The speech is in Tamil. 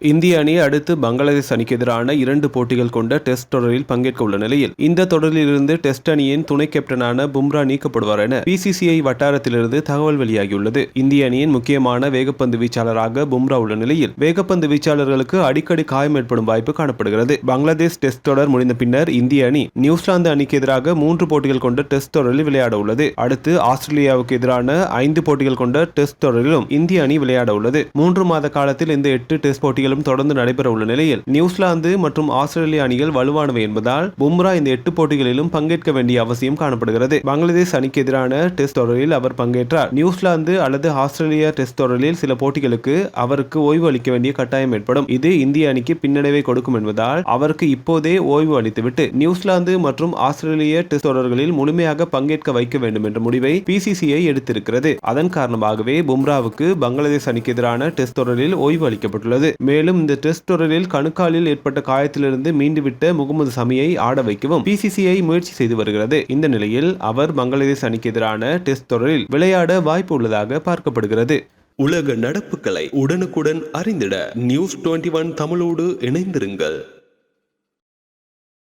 இந்திய அணி அடுத்து பங்களாதேஷ் அணிக்கு எதிரான இரண்டு போட்டிகள் கொண்ட டெஸ்ட் தொடரில் பங்கேற்க உள்ள நிலையில் இந்த தொடரிலிருந்து டெஸ்ட் அணியின் துணை கேப்டனான பும்ரா நீக்கப்படுவார் என பிசிசிஐ வட்டாரத்திலிருந்து தகவல் வெளியாகியுள்ளது. இந்திய அணியின் முக்கியமான வேகப்பந்து வீச்சாளராக பும்ரா உள்ள நிலையில் வேகப்பந்து வீச்சாளர்களுக்கு அடிக்கடி காயம் ஏற்படும் வாய்ப்பு காணப்படுகிறது. பங்களாதேஷ் டெஸ்ட் தொடர் முடிந்த பின்னர் இந்திய அணி நியூசிலாந்து அணிக்கு எதிராக மூன்று போட்டிகள் கொண்ட டெஸ்ட் தொடரில் விளையாட உள்ளது. அடுத்து ஆஸ்திரேலியாவுக்கு எதிரான ஐந்து போட்டிகள் கொண்ட டெஸ்ட் தொடரிலும் இந்திய அணி விளையாட உள்ளது. மூன்று மாத காலத்தில் இந்த எட்டு டெஸ்ட் போட்டிகள் போட்டிகளும் தொடர்ந்து நடைபெற உள்ள நிலையில் நியூசிலாந்து மற்றும் ஆஸ்திரேலிய அணிகள் வலுவானவை என்பதால் பும்ரா இந்த எட்டு போட்டிகளிலும் பங்கேற்க வேண்டிய அவசியம் காணப்படுகிறது. பங்களாதேஷ் அணிக்கு எதிரான டெஸ்ட் தொடரில் அவர் பங்கேற்றார். நியூசிலாந்து அல்லது ஆஸ்திரேலிய டெஸ்ட் தொடரில் சில போட்டிகளுக்கு அவருக்கு ஓய்வு அளிக்க வேண்டிய கட்டாயம் ஏற்படும். இது இந்திய அணிக்கு பின்னடைவை கொடுக்கும் என்பதால் அவருக்கு இப்போதே ஓய்வு அளித்துவிட்டு நியூசிலாந்து மற்றும் ஆஸ்திரேலிய டெஸ்ட் தொடர்களில் முழுமையாக பங்கேற்க வைக்க வேண்டும் என்ற முடிவை பிசிசிஐ எடுத்திருக்கிறது. அதன் காரணமாகவே பும்ராவுக்கு பங்களாதேஷ் அணிக்கு எதிரான டெஸ்ட் தொடரில் ஓய்வு அளிக்கப்பட்டுள்ளது. மேலும் இந்த டெஸ்ட் தொடரில் கணுக்காலில் ஏற்பட்ட காயத்திலிருந்து மீண்டுவிட்ட முகமது சமியை ஆட வைக்கவும் பிசிசிஐ முயற்சி செய்து வருகிறது. இந்த நிலையில் அவர் பங்களாதேஷ் அணிக்கு எதிரான டெஸ்ட் தொடரில் விளையாட வாய்ப்பு உள்ளதாக பார்க்கப்படுகிறது. உலக நடப்புகளை உடனுக்குடன் அறிந்திட நியூஸ் டுவெண்ட்டி ஒன் தமிழோடு இணைந்திருங்கள்.